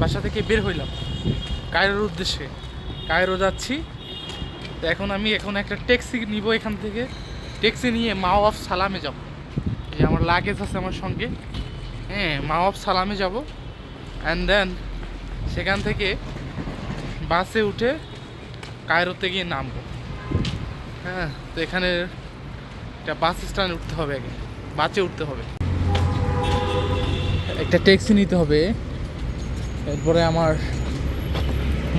বাসা থেকে বের হইলাম। কায়রোর উদ্দেশ্যে। কায়রো যাচ্ছি। তো এখন আমি এখন একটা ট্যাক্সি নিব এখান থেকে। ট্যাক্সি নিয়ে মাও অফ সালামে যাব। এই আমার লাগেজ আছে আমার সঙ্গে। হ্যাঁ মা অফ সালামে যাব। অ্যান্ড দেন সেখান থেকে বাসে উঠে কায়রোতে গিয়ে নামবো। হ্যাঁ তো এখানে একটা বাস স্ট্যান্ড উঠতে হবে আগে। বাসে উঠতে হবে। একটা ট্যাক্সি নিতে হবে। এরপরে আমার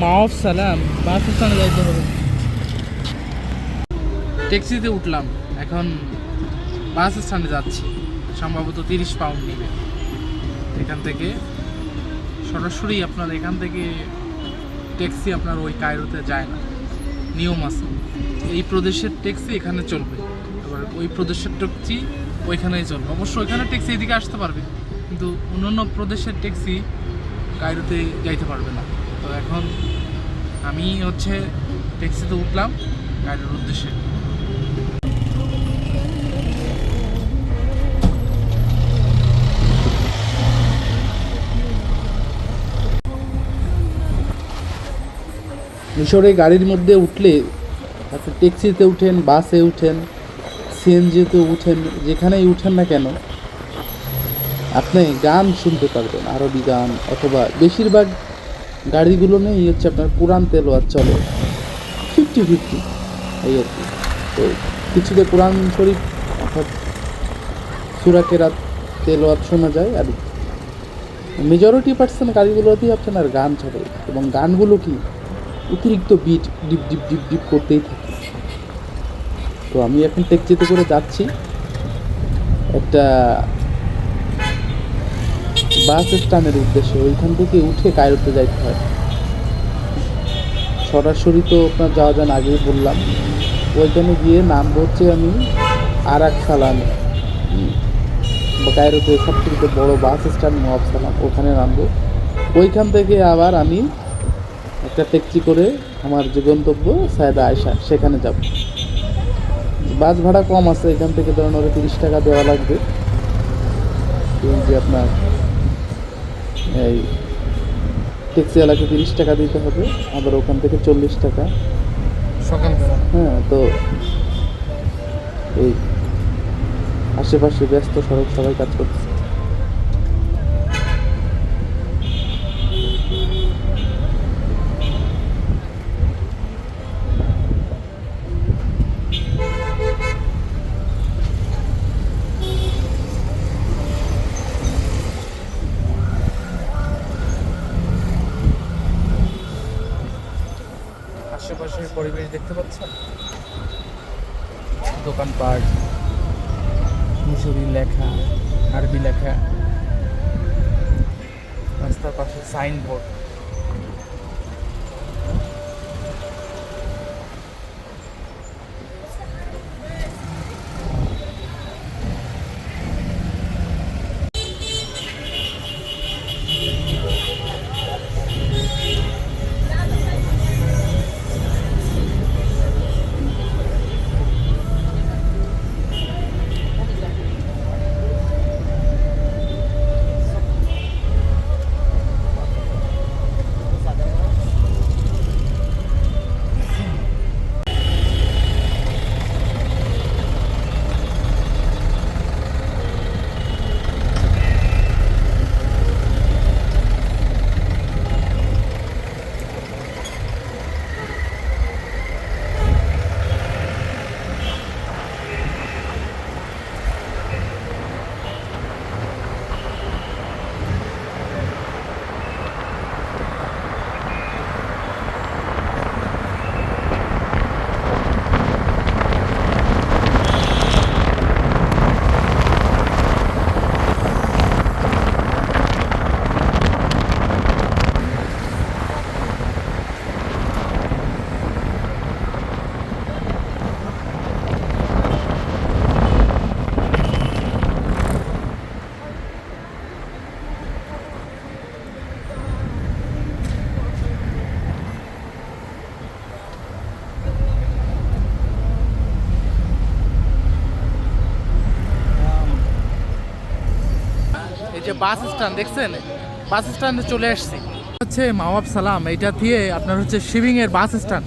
মা অফ সালাম বাস স্ট্যান্ডে যাইতে হবে। ট্যাক্সিতে উঠলাম। এখন বাস স্ট্যান্ডে যাচ্ছি। সম্ভবত তিরিশ পাউন্ড নেবে। এখান থেকে সরাসরি আপনার এখান থেকে ট্যাক্সি আপনার ওই কায়রোতে যায় না। নিয়ম আছে। এই প্রদেশের ট্যাক্সি এখানে চলবে। এবার ওই প্রদেশের ট্যাক্সি ওইখানেই চলবে। অবশ্য ওইখানে ট্যাক্সি এদিকে আসতে পারবে। কিন্তু অন্য অন্য প্রদেশের ট্যাক্সি কায়রোতে যাইতে পারবে না। তো এখন আমি হচ্ছে ট্যাক্সিতে উঠলাম কায়রোর উদ্দেশ্যে। মিশরে গাড়ির মধ্যে উঠলে ট্যাক্সিতে উঠেন বাসে উঠেন সিএনজিতে উঠেন, যেখানেই উঠেন না কেন আপনি গান শুনতে পারবেন, আরবি গান অথবা বেশিরভাগ গাড়িগুলো নেই হচ্ছে আপনার কোরআন তেলোয়ার চলে। ফিফটি ফিফটি এই আর কি। তো কিছুতে কোরআন শরীফ, অর্থাৎ সুরাকেরাত তেলোয়াত শোনা যায় আর মেজরিটি পার্সেন্ট গাড়িগুলোতেই আপনার গান চলে এবং গানগুলো কি অতিরিক্ত বিট ডিপ ডিপ ডিপ ডিপ করতেই থাকে। তো আমি এখন ট্যাক্সিতে করে যাচ্ছি। একটা বাস স্ট্যান্ডের উদ্দেশ্যে ওইখান থেকে উঠে কায়রোতে যাইতে হয়। সরাসরি তো আপনার যাওয়া যান আগেই বললাম। ওইখানে গিয়ে নাম হচ্ছে আমি আর এক সালামে কায়রোতে সবথেকে বড় বাস স্ট্যান্ড মোয়াব সালাম ওখানে নামবো। ওইখান থেকে আবার আমি একটা ট্যাক্সি করে আমার যে গন্তব্য সায়দা আয়সা, সেখানে যাব। বাস ভাড়া কম আছে, এখান থেকে ধরুন ওরা তিরিশ টাকা দেওয়া লাগবে। এই যে আপনার এই ট্যাক্সিওয়ালাকে তিরিশ টাকা দিতে হবে আবার ওখান থেকে চল্লিশ টাকা। সকালবেলা? হ্যাঁ তো এই আশেপাশে ব্যস্ত সড়ক সবাই কাজ করছে আশেপাশের পরিবেশ দেখতে পাচ্ছেন? দোকানপাট মিশরি লেখা আরবি লেখা। রাস্তার পাশে সাইনবোর্ড বাস স্ট্যান্ড, দেখছেন? বাস স্ট্যান্ডে চলে আসছি। হচ্ছে মাওয়াব সালাম এটা দিয়ে আপনার হচ্ছে শিবিং এর বাস স্ট্যান্ড।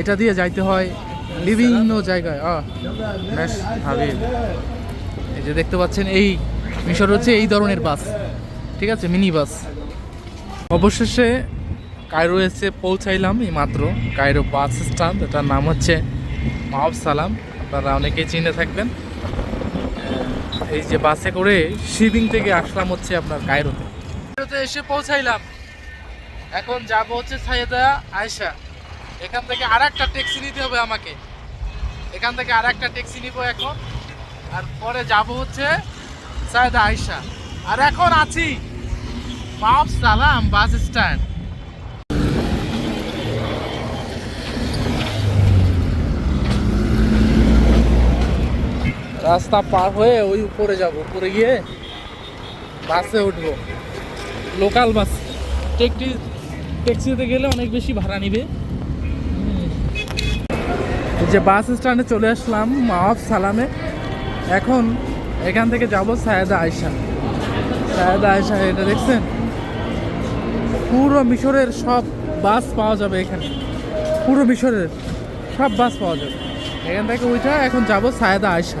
এটা দিয়ে যাইতে হয় বিভিন্ন জায়গায়। এই যে দেখতে পাচ্ছেন, এই মিশর হচ্ছে এই ধরনের বাস। ঠিক আছে, মিনি বাস। অবশেষে কায়রো এসে পৌঁছাইলাম এই মাত্র কায়রো বাস স্ট্যান্ড। এটার নাম হচ্ছে মাহব সালাম। আপনারা অনেকেই চিনে থাকবেন। এই যে বাসে করে শিবিং থেকে আসলাম হচ্ছে আপনার কায়রোতে। কায়রোতে এসে পৌঁছাইলাম। এখন যাব হচ্ছে সাইয়েদা আয়সা এখান থেকে আর একটা ট্যাক্সি নিতে হবে আমাকে। এখান থেকে আর একটা ট্যাক্সি নিব এখন। আর পরে যাব হচ্ছে সাইয়েদা আয়সা আর এখন আছি। মাপ সালাম, বাস স্ট্যান্ড। রাস্তা পার হয়ে ওই উপরে যাব। উপরে গিয়ে বাসে উঠবো। লোকাল বাস ট্যাক্সি ট্যাক্সিতে গেলে অনেক বেশি ভাড়া নিবে। যে বাস স্ট্যান্ডে চলে আসলাম মাওয়াফ সালামে। এখন এখান থেকে যাব সায়েদা আয়সা সায়েদা আয়সা এটা দেখছেন? পুরো মিশরের সব বাস পাওয়া যাবে এখানে। পুরো মিশরের সব বাস পাওয়া যাবে। এখান থেকে ওইটা এখন যাব সায়েদা আয়সা